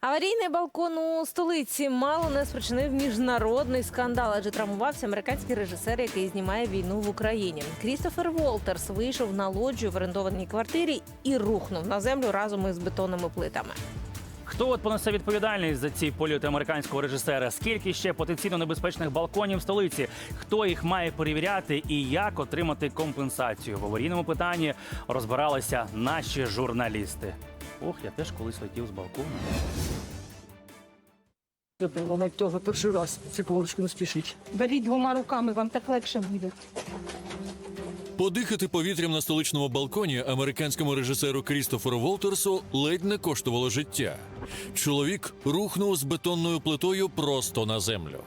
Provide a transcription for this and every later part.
Аварійний балкон у столиці мало не спричинив міжнародний скандал, адже травмувався американський режисер, який знімає війну в Україні. Крістофер Волтерс вийшов на лоджію в орендованій квартирі і рухнув на землю разом із бетонними плитами. Хто от понесе відповідальність за ці польоти американського режисера? Скільки ще потенційно небезпечних балконів в столиці? Хто їх має перевіряти і як отримати компенсацію? В аварійному питанні розбиралися наші журналісти. Ох, я теж колись летів з балкону. Вона того перший раз секундочку не спішіть. Беріть двома руками, вам так легше буде. Подихати повітрям на столичному балконі американському режисеру Крістоферу Волтерсу ледь не коштувало життя. Чоловік рухнув з бетонною плитою просто на землю.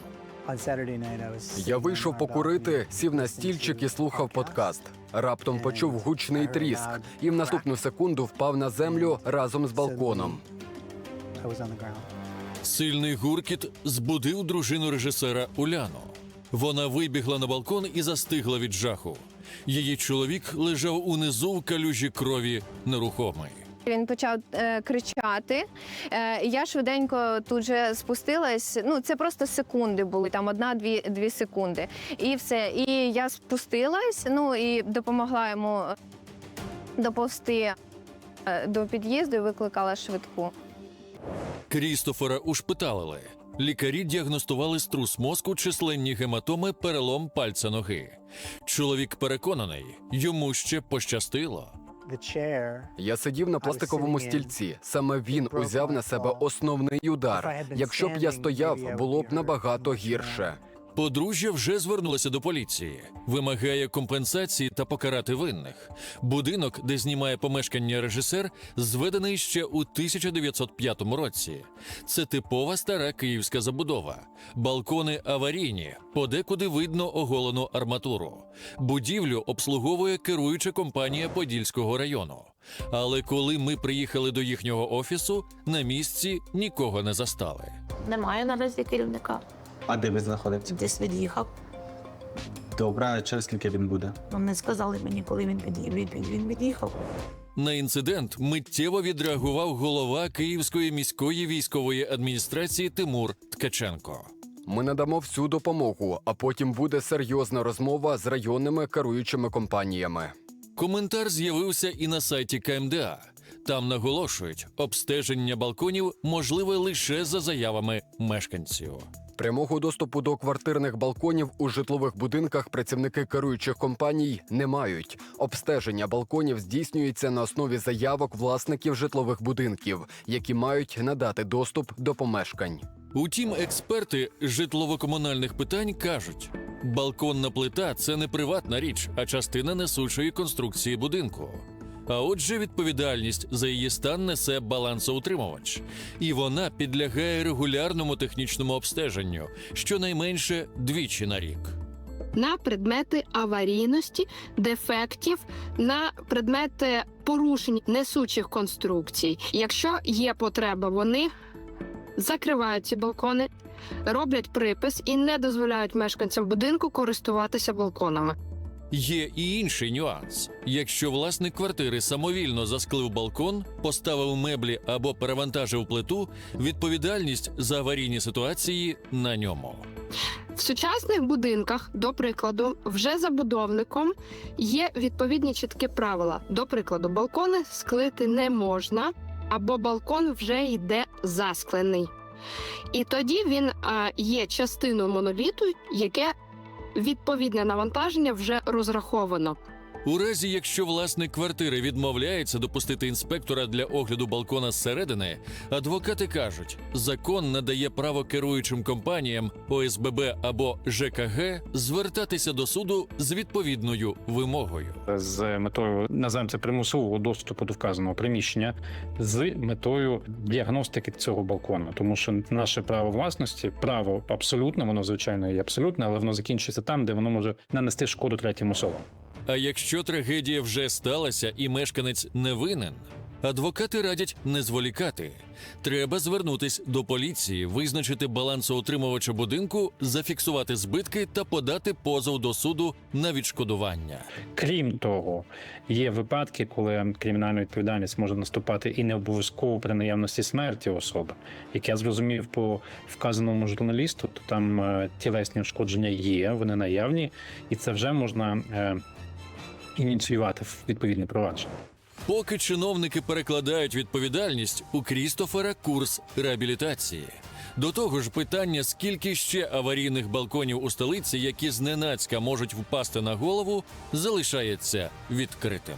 Я вийшов покурити, сів на стільчик і слухав подкаст. Раптом почув гучний тріск, і в наступну секунду впав на землю разом з балконом. Сильний гуркіт збудив дружину режисера Уляну. Вона вибігла на балкон і застигла від жаху. Її чоловік лежав унизу в калюжі крові нерухомий. Він почав е, кричати. Е, я швиденько тут же спустилась. Ну, це просто секунди були, там одна-дві дві секунди. І все. І я спустилась, ну і допомогла йому доповзти е, до під'їзду і викликала швидку. Крістофера ушпиталили. Лікарі діагностували струс мозку, численні гематоми, перелом пальця ноги. Чоловік переконаний, йому ще пощастило. Я сидів на пластиковому стільці. Саме він узяв на себе основний удар. Якщо б я стояв, було б набагато гірше. Подружжя вже звернулося до поліції, вимагає компенсації та покарати винних. Будинок, де знімає помешкання режисер, зведений ще у 1905 році. Це типова стара київська забудова. Балкони аварійні, подекуди видно оголену арматуру. Будівлю обслуговує керуюча компанія Подільського району. Але коли ми приїхали до їхнього офісу, на місці нікого не застали. Немає наразі керівника. А де ви знаходитеся? Десь від'їхав. Добре, а через скільки він буде? Ну, не сказали мені, коли він від'їхав. Він від'їхав. На інцидент миттєво відреагував голова Київської міської військової адміністрації Тимур Ткаченко. Ми надамо всю допомогу, а потім буде серйозна розмова з районними керуючими компаніями. Коментар з'явився і на сайті КМДА. Там наголошують, обстеження балконів можливе лише за заявами мешканців. Прямого доступу до квартирних балконів у житлових будинках працівники керуючих компаній не мають. Обстеження балконів здійснюється на основі заявок власників житлових будинків, які мають надати доступ до помешкань. Утім, експерти житлово-комунальних питань кажуть, балконна плита це не приватна річ, а частина несучої конструкції будинку. А отже, відповідальність за її стан несе балансоутримувач, і вона підлягає регулярному технічному обстеженню, щонайменше двічі на рік. на предмети аварійності, дефектів, на предмети порушень несучих конструкцій. Якщо є потреба, вони закривають ці балкони, роблять припис і не дозволяють мешканцям будинку користуватися балконами. Є і інший нюанс: якщо власник квартири самовільно засклив балкон, поставив меблі або перевантажив плиту, відповідальність за аварійні ситуації на ньому. В сучасних будинках, до прикладу, вже забудовником є відповідні чіткі правила. До прикладу, балкони склити не можна, або балкон вже йде засклений. І тоді він а, є частиною моноліту, яке відповідне навантаження вже розраховано. У разі, якщо власник квартири відмовляється допустити інспектора для огляду балкона зсередини, адвокати кажуть, закон надає право керуючим компаніям ОСББ або ЖКГ звертатися до суду з відповідною вимогою. з метою називаємо це примусового доступу до вказаного приміщення з метою діагностики цього балкону, тому що наше право власності, право абсолютне, воно звичайно є абсолютне, але воно закінчується там, де воно може нанести шкоду третім особам. А якщо трагедія вже сталася і мешканець не винен, Адвокати радять не зволікати. Треба звернутись до поліції, визначити балансоутримувача будинку, зафіксувати збитки та подати позов до суду на відшкодування. Крім того, є випадки, коли кримінальна відповідальність може наступати і не обов'язково при наявності смерті особи. Як я зрозумів по вказаному журналісту, то там е, тілесні ушкодження є, вони наявні, і це вже можна е, ініціювати відповідне провадження. Поки чиновники перекладають відповідальність, у Крістофера курс реабілітації. До того ж, питання, скільки ще аварійних балконів у столиці, які зненацька можуть впасти на голову, залишається відкритим.